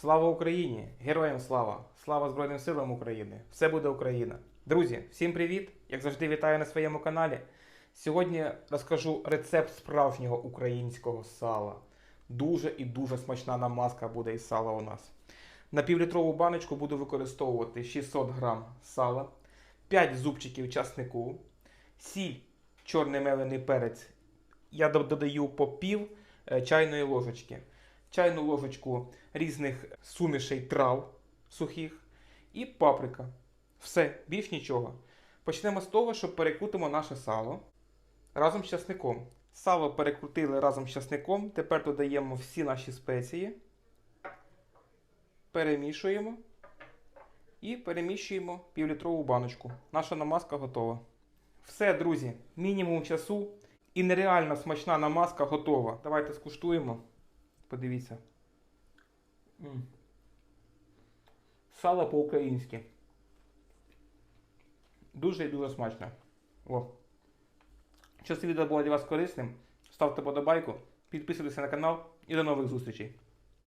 Слава Україні! Героям слава! Слава Збройним силам України! Все буде Україна! Друзі, всім привіт! Як завжди, вітаю на своєму каналі. Сьогодні розкажу рецепт справжнього українського сала. Дуже і дуже смачна намазка буде із сала у нас. На півлітрову баночку буду використовувати 600 грам сала, 5 зубчиків часнику, сіль, чорний мелений перець. Я додаю по пів е, чайної ложечки, чайну ложечку різних сумішей трав сухих і паприка. Все, більш нічого. Почнемо з того, що перекрутимо наше сало разом з часником. Сало перекрутили разом з часником. Тепер додаємо всі наші спеції, перемішуємо і переміщуємо півлітрову баночку. Наша намазка готова. Все, друзі, мінімум часу і нереально смачна намазка готова. Давайте скуштуємо. Подивіться. М. Сало по-українськи. Дуже і дуже смачно. О. Якщо це відео було для вас корисним, ставте подобайку, підписуйтесь на канал і до нових зустрічей.